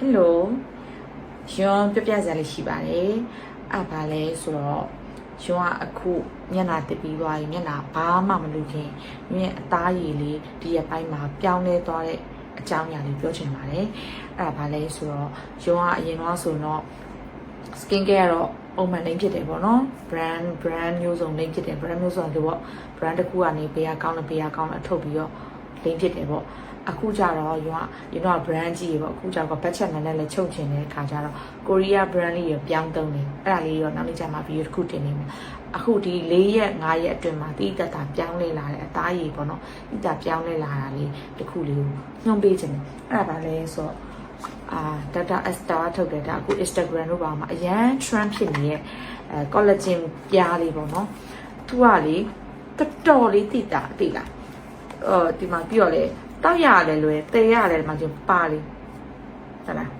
ဟယ်လိုယွန်းပြပြစရာလေးရှိပါတယ်အဲ့ဘာလဲဆိုတော့ယွန်းကအခုမျက်နှာတက်ပြီးသွားပြီမျက်နှာဘာမှမလုပ်ခင်မြင်အသားရည်လေးဒီရက်ပိုင်းမှာပြောင်းလဲသွားတဲ့အကြောင်းအရာလေးပြောချင်ပါတယ်အဲ့ဒါဘာလဲဆိုတော့ယွန်းကအရင်တော့ဆိုတော့ skin care ကတော့ပုံမှန်လိမ့်ဖြစ်တယ်ပေါ့နော် brand brand မျိုးစုံလိမ့်ဖြစ်တယ် brand မျိုးစုံလို့ပေါ့ brand တစ်ခုကနေဘေးကကောင်းလို့ဘေးကကောင်းလို့အထုတ်ပြီးတော့ လိမ့်ဖြစ်တယ်ပေါ့အခုကြတော့ယူကယူတော့ brand ကြီးရေပေါ့အခုကြတော့ budget နဲ့လည်းချုပ်ချင်တဲ့ခါကြတော့ Korea brand လေးရပြောင်းသုံးတယ်အဲ့ဒါလေးရောနောက်နေ့ကျမှဗီဒီယိုတစ်ခုတင်နေမှာအခုဒီ၄ရက်၅ရက်အတွင်းမှာတိတတ်တာပြောင်းလဲလာတဲ့အသားရည်ပေါ့နော်တိတတ်ပြောင်းလဲလာတာလေးတစ်ခုလေးကိုညွှန်ပေးခြင်းတယ်အဲ့ဒါပါလဲဆိုတော့အာဒေါက်တာအက်စတာထုတ်တယ်ဒါအခု Instagram တို့ပါမှာအရန် trend ဖြစ်နေတဲ့အဲ collagen ပြားလေးပေါ့နော်သူကလေတော်တော်လေးတိတာတိလား အော်ဒီမှာပြီးတော့လေတောက်ရတယ်လွယ်တဲရတယ်ဒီမှာကျပါလေးဟုတ်လား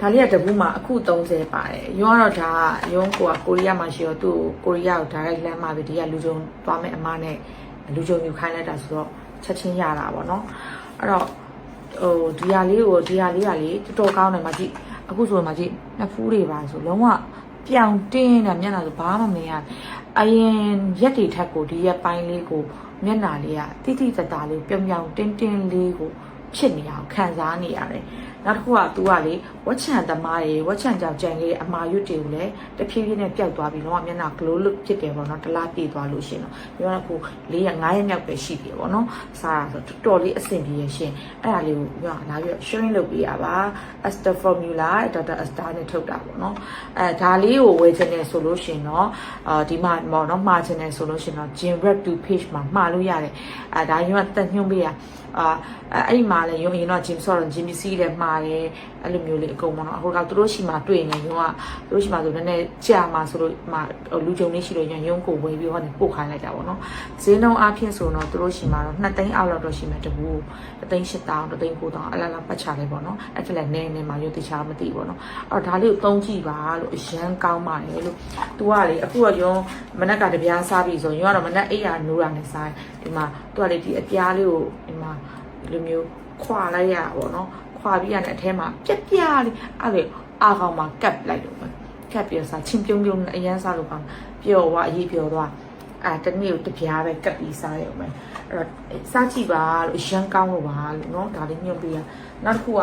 ဒါလေးကတပူးမှာအခု30ပါတယ်ရုံးကတော့ဒါကရုံးကိုကကိုရီးယားမှာရှိတော့သူ့ကိုကိုရီးယားကို direct လမ်းမှာပဲဒီကလူကြုံသွားမဲ့အမနဲ့လူကြုံယူခိုင်းလိုက်တာဆိုတော့ချက်ချင်းရတာပေါ့နော်အဲ့တော့ဟိုဒီဟာလေးကိုဒီဟာလေးကလေတော်တော်ကောင်းတယ်မကြည့်အခုဆိုမှကြည့်နှစ်ဖူးတွေပါဆိုလုံးဝ ပြောင်တင်းတယ်မျက်နှာဆိုဘာမှမမြင်ရအရင်ရက်တွေထက်ကိုဒီရက်ပိုင်းလေးကိုမျက်နှာလေးကတိတိတတ်တာလေးပြောင်ပြောင်တင်းတင်းလေးကို ဖြစ်နေအောင်ခံစားနေရတယ်နောက်တစ်ခုက तू ကလေဝက်ချန်သမားတွေဝက်ချန်ကြောင်ကြံလေးအမာရွတ်တွေကိုလည်းတဖြည်းဖြည်းနဲ့ပျောက်သွားပြီးလုံးဝမျက်နှာ glow look ဖြစ်တယ်ပေါ့နော်တလားပြေးသွားလို့ရှရင်တော့ပြောရအခု၄ရက်၅ရက်မြောက်ပဲရှိပြီပေါ့နော်စားတာဆိုတော်တော်လေးအဆင်ပြေရရှင်အဲ့ဒါလေးကိုပြောလာပြီး sharing လုပ်ပေးရပါ Aster formula ဒေါက်တာ Aster နဲ့ထုတ်တာပေါ့နော်အဲဒါလေးကိုဝယ်ချင်တယ်ဆိုလို့ရှရင်တော့အာဒီမှာပေါ့နော်မှာချင်တယ်ဆိုလို့ရှရင်တော့ Gym Rep 2 page မှာမှာလို့ရတယ်အဲဒါရုံကတက်ညွှန်းပေးရအာအဲ့ဒီမှာလည်းရုံရင်တော့ gym ဆော့တော့ gym C လည်းမှာတယ်အဲ့လိုမျိုးလေးအကုန်ပေါ့နော်အခုကသူတို့ရှိမှာတွေ့နေရုံကသူတို့ရှိမှာဆိုနည်းနည်းကြာမှာဆိုလို့မှလူကြုံလေးရှိလို့ရုံရုံကိုဝယ်ပြီးဟောနေပို့ခိုင်းလိုက်တာပေါ့နော်ဈေးနှုန်းအဖြစ်ဆိုတော့သူတို့ရှိမှာတော့2သိန်းအောက်လောက်တော့ရှိမှာတဘူး3သိန်း8000 3သိန်း9000အလားလားပတ်ချတယ်ပေါ့နော်အဲ့ဒါလည်းနည်းနည်းမှရုပ်တခြားမသိပေါ့နော်အဲ့တော့ဒါလေးကိုသုံးကြည့်ပါလို့အရန်ကောင်းပါတယ်လို့သူကလေအခုကရုံမနက်ကတပြားစားပြီဆိုရုံကတော့မနက်အိယာနိုးရနဲ့စားဒီမှာသူကလေဒီအပြားလေးကိုဒီမှာဒီလိုမျိုး ခွာလိုက်ရတာပေါ့နော်ခွာပြီးရတယ်အထဲမှာပြက်ပြလေးအဲ့လေအာကောင်မှာကပ်လိုက်တော့ပဲကပ်ပြီးစားချင်းပြုံးပြုံးအရန်စားလို့ပါပျော်သွားအေးပျော်သွားအဲတနေ့ကိုတပြားပဲကပ်ပြီးစားရုံပဲအဲ့တော့စားကြည့်ပါလို့ရန်ကောင်းလို့ပါလို့နော်ဒါလေးညွှန်ပြရနောက်တစ်ခုက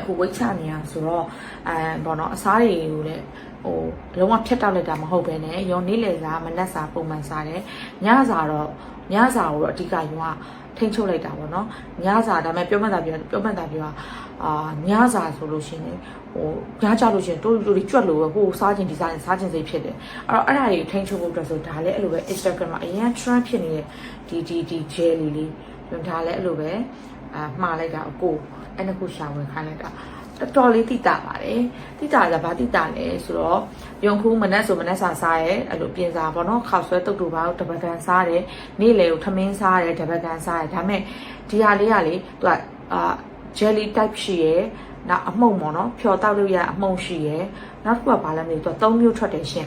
အခုဝိတ်ချနေရဆိုတော့အဲဘောနော်အစားတွေကိုလည်းဟိုလုံးဝဖြတ်တောက်လိုက်တာမဟုတ်ပဲねရောနေ့လေစားမနက်စာပုံမှန်စားတယ်ညစာတော့ညစာကိုတော့အဓိကယူကထိန်းချုပ်လိုက်တာပေါ့နော်ညစာဒါပေမဲ့ပြောမှတ်တာပြောပြောမှတ်တာပြောအာညစာဆိုလို့ရှိရင်ဟိုညကြလို့ရှိရင်တိုးတိုးလေးကြွက်လို့ပဲဟိုစားခြင်းဒီစားခြင်းစားခြင်းစိတ်ဖြစ်တယ်အဲ့တော့အဲ့ဒါကြီးထိန်းချုပ်ဖို့အတွက်ဆိုဒါလည်းအဲ့လိုပဲ Instagram မှာအရင် trend ဖြစ်နေတဲ့ဒီဒီဒီ jelly လေးဒါလည်းအဲ့လိုပဲ အာမှားလိုက်တာအကိုအဲ့နှစ်ခုရှာဝင်ခိုင်းလိုက်တာတော်တော်လေးတိတာပါတယ်တိတာကဘာတိတာလဲဆိုတော့ရုံခူးမနက်ဆိုမနက်စာစားရဲအဲ့လိုပြင်စာပေါ့နော်ခောက်ဆွဲတုတ်တူပါတပကံစားတယ်နေ့လေကိုထမင်းစားတယ်တပကံစားတယ်ဒါမဲ့ဒီဟာလေးကလေသူကအာ jelly type ရှိရယ် နောက်အမှုံပေါ့နော်ဖြော်တောက်လို့ရအမှုံရှိရယ်နောက်တစ်ခုကဘာလဲမသိဘူးသူက၃မျိုးထွက်တယ်ရှင်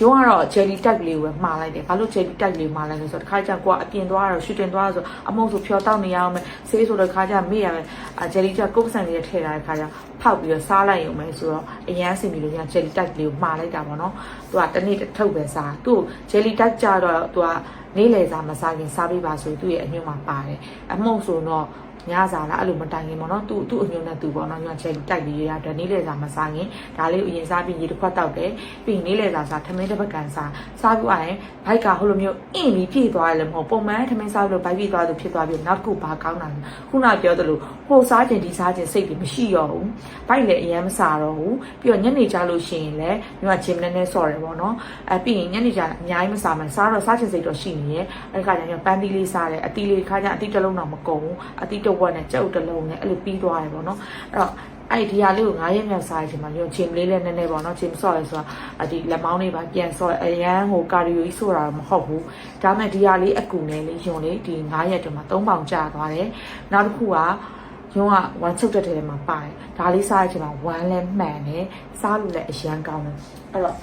ရုံးကတော့ jelly type လေးကိုပဲမှားလိုက်တယ်ဘာလို့ jelly type လေးမှားလိုက်လဲဆိုတော့တစ်ခါကျကိုကအပြင်သွားတော့ရှူတင်သွားဆိုအမှုံဆိုဖြော်တောက်နေရအောင်မယ်ဆေးဆိုတော့တစ်ခါကျမေ့ရမယ်အာ jelly ကျကုတ်ဆန်လေးထည့်ထားတဲ့ခါကျဖောက်ပြီးတော့စားလိုက်ရုံပဲဆိုတော့အရန်စင်ပြီးလို့ညာ jelly type လေးကိုမှားလိုက်တာပေါ့နော်သူကတစ်နေ့တစ်ထုတ်ပဲစားသူ့ jelly type ကျတော့သူကနေ့လေစားမစားခင်စားပေးပါဆိုသူ့ရဲ့အညွှန်းမှာပါတယ်အမှုံဆိုတော့ ညစားလားအဲ့လိုမတိုင်ခင်ပေါ့နော်သူ့သူ့အညွှန်းနဲ့သူပေါ့နော်ညချဲတိုက်ပြီးရတဲ့နေ့လေစာမစားခင်ဒါလေးကိုအရင်စားပြီးရေတစ်ခွက်တောက်တယ်ပြီးနေ့လေစာစားထမင်းတစ်ပတ်ကန်စားစားပြီးရင်ဘိုက်ကဟိုလိုမျိုးအင်းပြီးပြည့်သွားတယ်လည်းမဟုတ်ပုံမှန်ထမင်းစားလို့ဘိုက်ပြည့်သွားသူဖြစ်သွားပြီးနောက်တစ်ခုဘာကောင်းတာလဲခုနပြောသလိုဟိုစားခြင်းဒီစားခြင်းစိတ်တွေမရှိတော့ဘူးဘိုက်လည်းအရင်မစားတော့ဘူးပြီးတော့ညနေကြလို့ရှိရင်လည်းညကဂျင်းနည်းနည်းဆော့တယ်ပေါ့နော်အဲပြီးရင်ညနေကြအများကြီးမစားမှစားတော့စားခြင်းစိတ်တော့ရှိနေရဲ့အဲ့ခါကျရင်ပန်းသီးလေးစားတယ်အသီးလေးခါကျအသီးတစ်လုံးတော့မကုန်ဘူးအသီးတစ်ဝက်နဲ့ကြက်ဥတစ်လုံးနဲ့အဲ့လိုပြီးသွားတယ်ပေါ့နော်အဲ့တော့အဲ့ဒီဟာလေးကို9ရက်မြောက်စားရချိန်မှာညဂျင်လေးလည်းနည်းနည်းပေါ့နော်ဂျင်ဆော့ရဆိုတာဒီလက်မောင်းလေးပါပြန်ဆော့အရန်ဟိုကာဒီယိုကြီးဆိုတာမဟုတ်ဘူးဒါမဲ့ဒီဟာလေးအကူနဲ့လေးယွန်လေးဒီ9ရက်တည်းမှာ3ပေါင်ကျသွားတယ်နောက်တစ်ခုကရုံးကဝမ်းချုပ်တဲ့ထဲမှာပါတယ်ဒါလေးစားရချိန်မှာဝမ်းလည်းမှန်တယ်စားလို့လည်းအရန်ကောင်းတယ်အဲ့တော့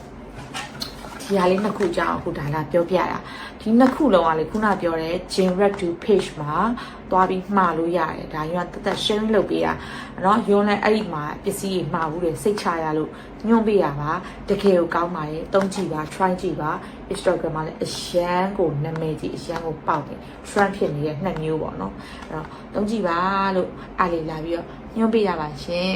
ဒီဟာလေးနှစ်ခုကြာအောင်အခုဒါလာပြောပြတာဒ ဒီနှစ်ခုလုံးကလေခုနပြောတဲ့ Jin Red to page မှာသွားပြီးမှားလို့ရတယ်ဒါယူကတသက် sharing လုပ်ပေးရเนาะယွန်းလဲအဲ့ဒီမှာပစ္စည်းတွေမှားဘူးလေစိတ်ချရလို့ညွှန်ပေးရပါတကယ်ကိုကောင်းပါတယ်တုံးကြည့်ပါ try ကြည့်ပါ Instagram မှာလည်းအရန်ကိုနာမည်ကြီးအရန်ကိုပေါက်တယ် trend ဖြစ်နေတဲ့နှစ်မျိုးပေါ့เนาะအဲ့တော့တုံးကြည့်ပါလို့အားလေးလာပြီးတော့ညွှန်ပေးရပါရှင်